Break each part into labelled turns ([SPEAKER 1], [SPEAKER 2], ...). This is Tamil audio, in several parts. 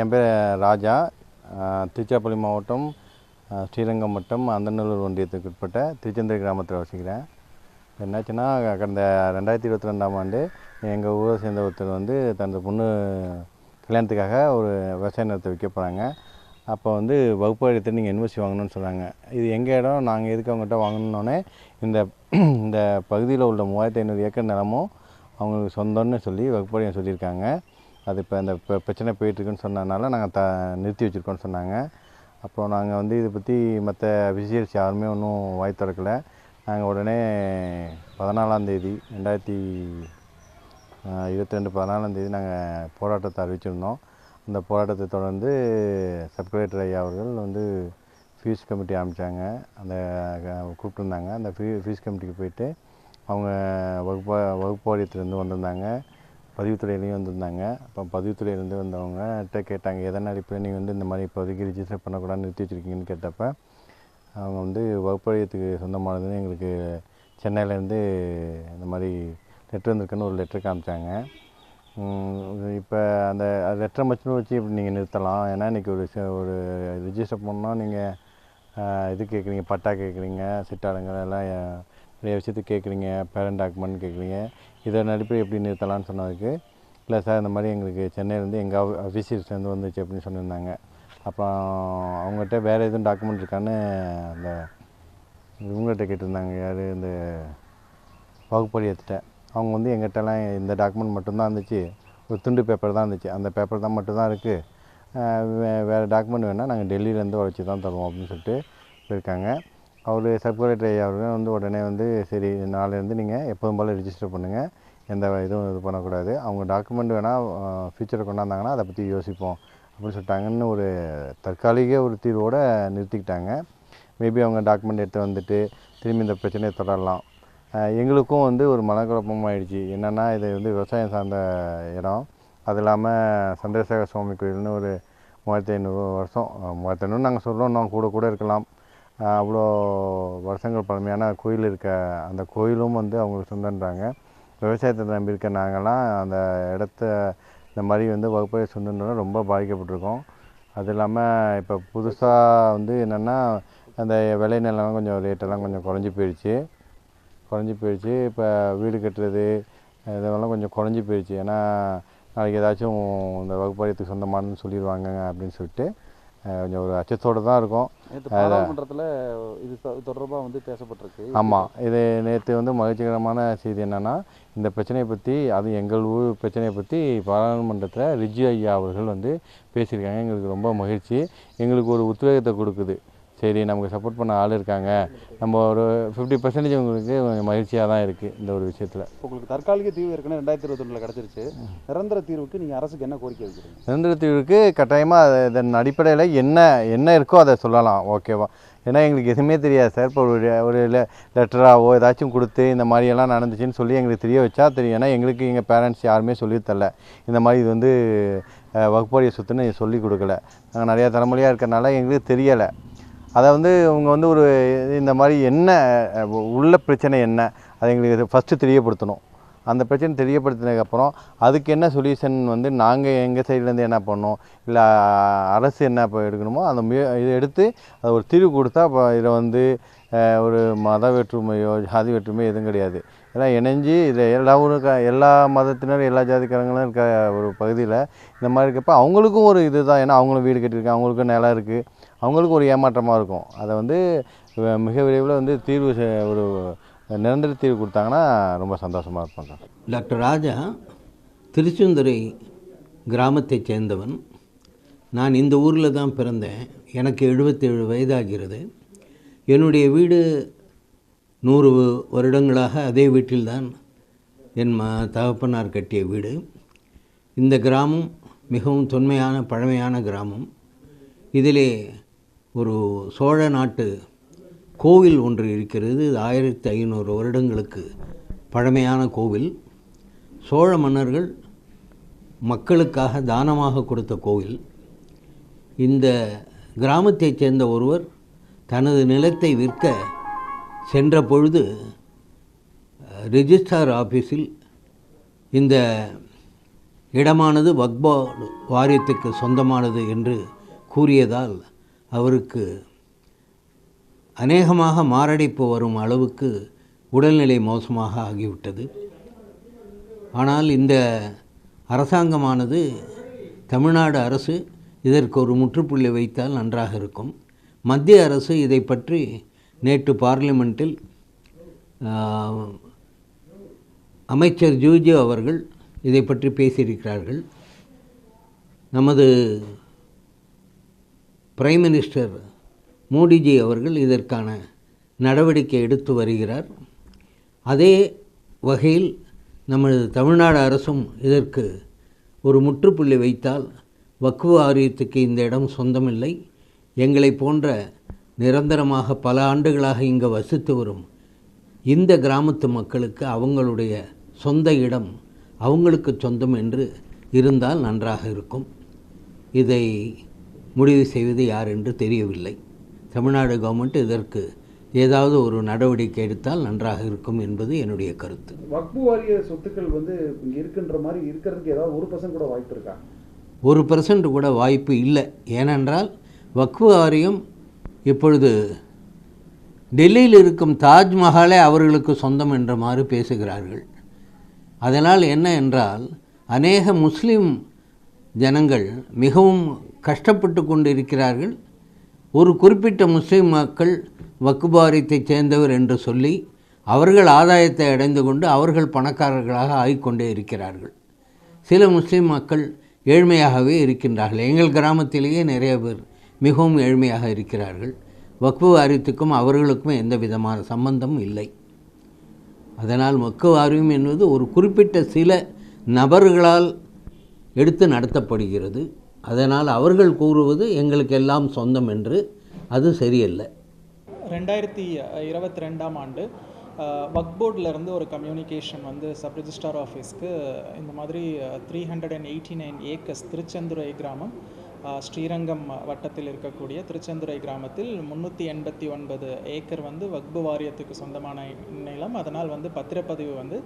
[SPEAKER 1] என் பேர் ராஜா. திருச்சிராப்பள்ளி மாவட்டம் ஸ்ரீரங்கம் வட்டம் அந்தநல்லூர் ஒன்றியத்துக்கு உட்பட்ட திருச்செந்தூர் கிராமத்தில் வசிக்கிறேன். என்னாச்சுன்னா கடந்த ரெண்டாயிரத்தி இருபத்தி ரெண்டாம் ஆண்டு எங்கள் ஊரை சேர்ந்த ஒருத்தர் வந்து தனது பொண்ணு கல்யாணத்துக்காக ஒரு விவசாய நிலத்தை விற்க போகிறாங்க அப்போ வந்து வகுப்பு எடுத்து நீங்கள் இன்வெஸ்ட் வாங்கணும்னு சொன்னாங்க இது எங்கள் இடம்? நாங்கள் எதுக்கு அவங்ககிட்ட வாங்கணுன்னே இந்த இந்த பகுதியில் உள்ள மூவாயிரத்தி ஐநூறு ஏக்கர் நிலமும் அவங்களுக்கு சொந்தம்னு சொல்லி வகுப்படியம் சொல்லியிருக்காங்க. அது இப்போ இந்த பிரச்சனை போயிட்டுருக்குன்னு சொன்னதுனால நாங்கள் த நிறுத்தி வச்சுருக்கோன்னு சொன்னாங்க. அப்புறம் நாங்கள் வந்து இதை பற்றி மற்ற விசியர்ஸ் யாருமே ஒன்றும் வாய் திறக்கல. நாங்கள் உடனே பதினாலாந்தேதி ரெண்டாயிரத்தி இருபத்தி ரெண்டு பதினாலாந்தேதி நாங்கள் போராட்டத்தை அறிவிச்சிருந்தோம். அந்த போராட்டத்தை தொடர்ந்து சப் ஐயா அவர்கள் வந்து ஃபீஸ் கமிட்டி அமைச்சாங்க அந்த கூப்பிட்டுருந்தாங்க. அந்த ஃபீ ஃபீஸ் கமிட்டிக்கு போயிட்டு அவங்க வகுப்பு வகுப்பு வாரியத்துலேருந்து வந்திருந்தாங்க. பதிவுத்துறையிலையும் வந்திருந்தாங்க. அப்போ பதிவுத்துறையிலேருந்து வந்தவங்ககிட்ட கேட்டாங்க எதன் அடிப்படையில் நீங்கள் வந்து இந்த மாதிரி இப்போதைக்கு ரிஜிஸ்டர் பண்ணக்கூடாது நிறுத்தி வச்சுருக்கீங்கன்னு கேட்டப்ப அவங்க வந்து வகுப்பழியத்துக்கு சொந்தமானதுன்னு எங்களுக்கு சென்னையிலேருந்து இந்த மாதிரி லெட்ரு வந்திருக்குன்னு ஒரு லெட்ரு காமிச்சாங்க. இப்போ அந்த லெட்டரை மட்டும் வச்சு இப்படி நீங்கள் நிறுத்தலாம். ஏன்னா இன்றைக்கி ஒரு ஒரு ரிஜிஸ்டர் பண்ணால் நீங்கள் இது கேட்குறீங்க பட்டா கேட்குறீங்க சிட்டாளுங்க எல்லாம் நிறைய விஷயத்துக்கு கேட்குறீங்க பேரண்ட் டாக்குமெண்ட் கேட்குறீங்க இதன் அடிப்படை எப்படி நிறுத்தலாம்னு சொன்னதுக்கு இல்லை சார் இந்த மாதிரி எங்களுக்கு சென்னையிலேருந்து எங்கள் ஆஃபீஸர்ஸ்லேருந்து வந்துச்சு அப்படின்னு சொல்லியிருந்தாங்க அப்புறம் அவங்ககிட்ட வேறு எதுவும் டாக்குமெண்ட் இருக்கான்னு அந்த இவங்ககிட்ட கேட்டிருந்தாங்க. யார்? இந்த வகுப்படி அவங்க வந்து எங்கிட்டலாம் இந்த டாக்குமெண்ட் மட்டும்தான் இருந்துச்சு. ஒரு துண்டு பேப்பர் தான் இருந்துச்சு. அந்த பேப்பர் தான் மட்டும்தான் இருக்குது வே வேறு டாக்குமெண்ட் வேணால் நாங்கள் டெல்லியிலேருந்து உழைச்சி தான் தருவோம் அப்படின்னு சொல்லிட்டு போயிருக்காங்க. அவர் சப் ஐயா அவர்கள் வந்து உடனே வந்து சரி நாளையிலேருந்து நீங்கள் எப்போதும் போல் ரிஜிஸ்டர் பண்ணுங்கள் எந்த இதுவும் இது பண்ணக்கூடாது. அவங்க டாக்குமெண்ட் வேணால் ஃபியூச்சரில் கொண்டாந்தாங்கன்னா அதை பற்றி யோசிப்போம் அப்படின்னு சொல்லிட்டாங்கன்னு ஒரு தற்காலிக ஒரு தீர்வோடு நிறுத்திக்கிட்டாங்க. மேபி அவங்க டாக்குமெண்ட் எடுத்து வந்துட்டு திரும்பி இந்த பிரச்சனையை தொடரலாம். எங்களுக்கும் வந்து ஒரு மனக்குழப்பம் ஆயிடுச்சு என்னென்னா இது வந்து விவசாயம் சார்ந்த இடம். அது இல்லாமல் சந்திரசேகர சுவாமி கோயில்னு ஒரு மூவாயிரத்தி ஐநூறு வருஷம் மூவாயிரத்தி ஐநூறு நாங்கள் சொல்கிறோம் இன்னும் கூட கூட இருக்கலாம். அவ்வளோ வருஷங்கள் பழமையான கோயில் இருக்க அந்த கோயிலும் வந்து அவங்களுக்கு சொந்தன்றாங்க. விவசாயத்தை நம்பியிருக்க நாங்கள்லாம் அந்த இடத்த இந்த மாதிரி வந்து வகுப்பறை சொந்தன்றோம் ரொம்ப பாதிக்கப்பட்டிருக்கோம். அது இல்லாமல் இப்போ புதுசாக வந்து என்னென்னா அந்த விளை நிலம் கொஞ்சம் ரேட்டெல்லாம் கொஞ்சம் குறைஞ்சி போயிடுச்சு குறைஞ்சி போயிடுச்சு இப்போ வீடு கட்டுறது இதெல்லாம் கொஞ்சம் குறைஞ்சி போயிடுச்சு ஏன்னா நாளைக்கு ஏதாச்சும் இந்த வகுப்பறையத்துக்கு சொந்தமானு சொல்லிடுவாங்க அப்படின்னு சொல்லிட்டு கொஞ்சம் ஒரு அச்சத்தோடு தான் இருக்கும்.
[SPEAKER 2] பாராளுமன்றத்தில் இது தொடர்பாக வந்து பேசப்பட்டிருக்கு.
[SPEAKER 1] ஆமாம் இது நேற்று வந்து மகிழ்ச்சிகரமான செய்தி என்னென்னா இந்த பிரச்சனையை பற்றி அது எங்கள் ஊர் பிரச்சனையை பற்றி பாராளுமன்றத்தில் ரிஜி ஐயா அவர்கள் வந்து பேசியிருக்காங்க. எங்களுக்கு ரொம்ப மகிழ்ச்சி. எங்களுக்கு ஒரு உத்வேகத்தை கொடுக்குது. சரி நமக்கு சப்போர்ட் பண்ண ஆள் இருக்காங்க. நம்ம ஒரு ஃபிஃப்டி பர்சன்டேஜ் உங்களுக்கு மகிழ்ச்சியாக தான் இருக்குது இந்த ஒரு விஷயத்தில்.
[SPEAKER 2] உங்களுக்கு தற்காலிக தீர்வு ஏற்கனவே ரெண்டாயிரத்தி இருபத்தொன்னில் கிடச்சிருச்சு. நிரந்தர தீர்வுக்கு நீங்கள் அரசுக்கு என்ன கோரிக்கை வைக்கிறீங்க?
[SPEAKER 1] நிரந்தரத்தீவுக்கு கட்டாயமாக இதன் அடிப்படையில் என்ன என்ன இருக்கோ அதை சொல்லலாம். ஓகேவா ஏன்னா எங்களுக்கு எதுவுமே தெரியாது. சார் இப்போ ஒரு ஒரு லெட்டராவோ ஏதாச்சும் கொடுத்து இந்த மாதிரியெல்லாம் நடந்துச்சுன்னு சொல்லி எங்களுக்கு தெரிய வச்சா தெரியும். ஏன்னா எங்களுக்கு எங்கள் பேரண்ட்ஸ் யாருமே சொல்லி தரல. இந்த மாதிரி இது வந்து வகுப்பறைய சொத்துன்னு சொல்லி கொடுக்கல. நாங்கள் நிறையா தலைமுறையாக இருக்கறனால எங்களுக்கு தெரியலை. அதை வந்து அவங்க வந்து ஒரு இந்த மாதிரி என்ன உள்ள பிரச்சனை என்ன அதை எங்களுக்கு ஃபஸ்ட்டு தெரியப்படுத்தணும். அந்த பிரச்சனை தெரியப்படுத்தினதுக்கப்புறம் அதுக்கு என்ன சொல்யூஷன் வந்து நாங்கள் எங்கள் சைட்லேருந்து என்ன பண்ணோம் இல்லை அரசு என்ன இப்போ எடுக்கணுமோ அந்த முய இதை எடுத்து அது ஒரு தீர்வு கொடுத்தா இப்போ இதில் வந்து ஒரு மத வேற்றுமையோ ஜாதி வேற்றுமையோ எதுவும் கிடையாது. ஏன்னா இணைஞ்சு இதில் எல்லா ஊரும் எல்லா மதத்தினரும் எல்லா ஜாதிக்காரங்களும் இருக்க ஒரு பகுதியில் இந்த மாதிரி இருக்கப்போ அவங்களுக்கும் ஒரு இதுதான். ஏன்னா அவங்களும் வீடு கட்டியிருக்காங்க அவங்களுக்கும் நிலம் இருக்குது அவங்களுக்கும் ஒரு ஏமாற்றமாக இருக்கும். அதை வந்து மிக விரைவில் வந்து தீர்வு செ- ஒரு நிரந்தர தீர்வு கொடுத்தாங்கன்னா ரொம்ப சந்தோஷமாக இருப்பாங்க
[SPEAKER 3] டாக்டர் ராஜா திருச்செந்துறை கிராமத்தைச் சேர்ந்தவன். நான் இந்த ஊரில் தான் பிறந்தேன். எனக்கு எழுபத்தேழு வயதாகிறது. என்னுடைய வீடு நூறு வருடங்களாக அதே வீட்டில்தான் என் ம தகப்பனார் கட்டிய வீடு. இந்த கிராமம் மிகவும் தொன்மையான பழமையான கிராமம். இதிலே ஒரு சோழ நாட்டு கோவில் ஒன்று இருக்கிறது. இது ஆயிரத்தி ஐநூறு வருடங்களுக்கு பழமையான கோவில். சோழ மன்னர்கள் மக்களுக்காக தானமாக கொடுத்த கோவில். இந்த கிராமத்தைச் சேர்ந்த ஒருவர் தனது நிலத்தை விற்க சென்ற பொழுது ரிஜிஸ்டார் ஆஃபீஸில் இந்த இடமானது வக்பா வாரியத்துக்கு சொந்தமானது என்று கூறியதால் அவருக்கு அநேகமாக மாரடைப்பு வரும் அளவுக்கு உடல்நிலை மோசமாக ஆகிவிட்டது. ஆனால் இந்த அரசாங்கமானது தமிழ்நாடு அரசு இதற்கு ஒரு முற்றுப்புள்ளி வைத்தால் நன்றாக இருக்கும். மத்திய அரசு இதை பற்றி நேற்று பார்லிமெண்ட்டில் அமைச்சர் ஜூஜி அவர்கள் இதை பற்றி பேசியிருக்கிறார்கள். நமது பிரைம் மினிஸ்டர் மோடிஜி அவர்கள் இதற்கான நடவடிக்கை எடுத்து வருகிறார். அதே வகையில் நமது தமிழ்நாடு அரசும் இதற்கு ஒரு முற்றுப்புள்ளி வைத்தால் வக்குவ ஆரியத்துக்கு இந்த இடம் சொந்தமில்லை. எங்களை போன்ற நிரந்தரமாக பல ஆண்டுகளாக இங்கு வசித்து வரும் இந்த கிராமத்து மக்களுக்கு அவங்களுடைய சொந்த இடம் அவங்களுக்கு சொந்தம் என்று இருந்தால் நன்றாக இருக்கும். இதை முடிவு செய்வது யார் என்று தெரியவில்லை. தமிழ்நாடு கவர்மெண்ட் இதற்கு ஏதாவது ஒரு நடவடிக்கை எடுத்தால் நன்றாக இருக்கும் என்பது என்னுடைய கருத்து.
[SPEAKER 2] வக்பு வாரிய சொத்துக்கள் வந்து இங்க இருக்குன்ற மாதிரி இருக்கிறதுக்கு ஏதாவது ஒரு பர்சன்ட் கூட வாய்ப்பு இருக்கா?
[SPEAKER 3] ஒரு பர்சன்ட் கூட வாய்ப்பு இல்லை. ஏனென்றால் வக்ஃபு வாரியம் இப்பொழுது டெல்லியில் இருக்கும் தாஜ்மஹாலே அவர்களுக்கு சொந்தம் என்ற மாதிரி பேசுகிறார்கள். அதனால் என்ன என்றால் அநேக முஸ்லிம் ஜனங்கள் மிகவும் கஷ்டப்பட்டு கொண்டு இருக்கிறார்கள் ஒரு குறிப்பிட்ட முஸ்லீம் மக்கள் வக்குபாரியத்தைச் சேர்ந்தவர் என்று சொல்லி அவர்கள் ஆதாயத்தை அடைந்து கொண்டு அவர்கள் பணக்காரர்களாக ஆகிக்கொண்டே இருக்கிறார்கள். சில முஸ்லீம் மக்கள் ஏழ்மையாகவே இருக்கின்றார்கள். எங்கள் கிராமத்திலேயே நிறைய பேர் மிகவும் ஏழ்மையாக இருக்கிறார்கள். வக்ஃபு வாரியத்துக்கும் அவர்களுக்கும் எந்த விதமான சம்பந்தம் இல்லை. அதனால் வக்கு வாரியம் என்பது ஒரு குறிப்பிட்ட சில நபர்களால் எடுத்து நடத்தப்படுகிறது. அதனால் அவர்கள் கூறுவது எங்களுக்கு எல்லாம் சொந்தம் என்று அது சரியல்ல.
[SPEAKER 4] ரெண்டாயிரத்தி இருபத்தி ரெண்டாம் ஆண்டு வக்போர்டிலேருந்து ஒரு கம்யூனிகேஷன் வந்து சப்ரிஜிஸ்டார் ஆஃபீஸ்க்கு இந்த மாதிரி three hundred and eighty nine acres Tiruchendurai கிராமம் ஸ்ரீரங்கம் வட்டத்தில் இருக்கக்கூடிய திருச்செந்துரை கிராமத்தில் முந்நூற்றி எண்பத்தி ஒன்பது ஏக்கர் வந்து வக்பு வாரியத்துக்கு சொந்தமான நிலம். அதனால் வந்து பத்திரப்பதிவு வந்து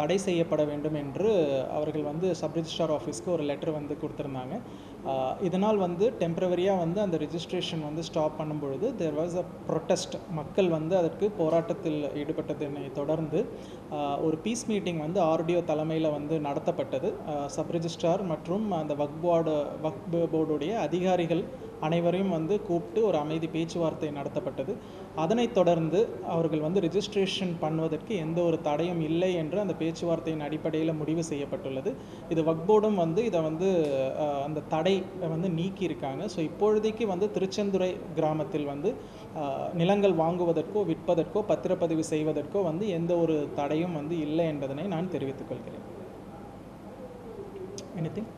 [SPEAKER 4] தடை செய்யப்பட வேண்டும் என்று அவர்கள் வந்து சப் ரிஜிஸ்ட்ரார் ஆஃபீஸ்க்கு ஒரு லெட்டர் வந்து கொடுத்துருந்தாங்க. இதனால் வந்து டெம்பரவரியாக வந்து அந்த ரிஜிஸ்ட்ரேஷன் வந்து ஸ்டாப் பண்ணும் பொழுது தேர் வாஸ் அ ப்ரொட்டஸ்ட் மக்கள் வந்து அதற்கு போராட்டத்தில் ஈடுபட்டதனை தொடர்ந்து ஒரு பீஸ் மீட்டிங் வந்து ஆர்டிஓ தலைமையில் வந்து நடத்தப்பட்டது. சப் ரிஜிஸ்ட்ரார் மற்றும் அந்த வக் போர்டு வக் போர்டுடைய அதிகாரிகள் அனைவரையும் வந்து கூப்பிட்டு ஒரு அமைதி பேச்சுவார்த்தை நடத்தப்பட்டது. அதனைத் தொடர்ந்து அவர்கள் வந்து ரிஜிஸ்ட்ரேஷன் பண்ணுவதற்கு எந்த ஒரு தடையும் இல்லை என்று அந்த பேச்சுவார்த்தையின் அடிப்படையில் முடிவு செய்யப்பட்டுள்ளது. இது வக்போர்டும் வந்து இதை வந்து அந்த தடை வந்து நீக்கியிருக்காங்க. ஸோ இப்பொழுதைக்கு வந்து திருச்செந்துறை கிராமத்தில் வந்து நிலங்கள் வாங்குவதற்கோ விற்பதற்கோ பத்திரப்பதிவு செய்வதற்கோ வந்து எந்த ஒரு தடையும் வந்து இல்லை என்பதனை நான் தெரிவித்துக் கொள்கிறேன். எனிதிங்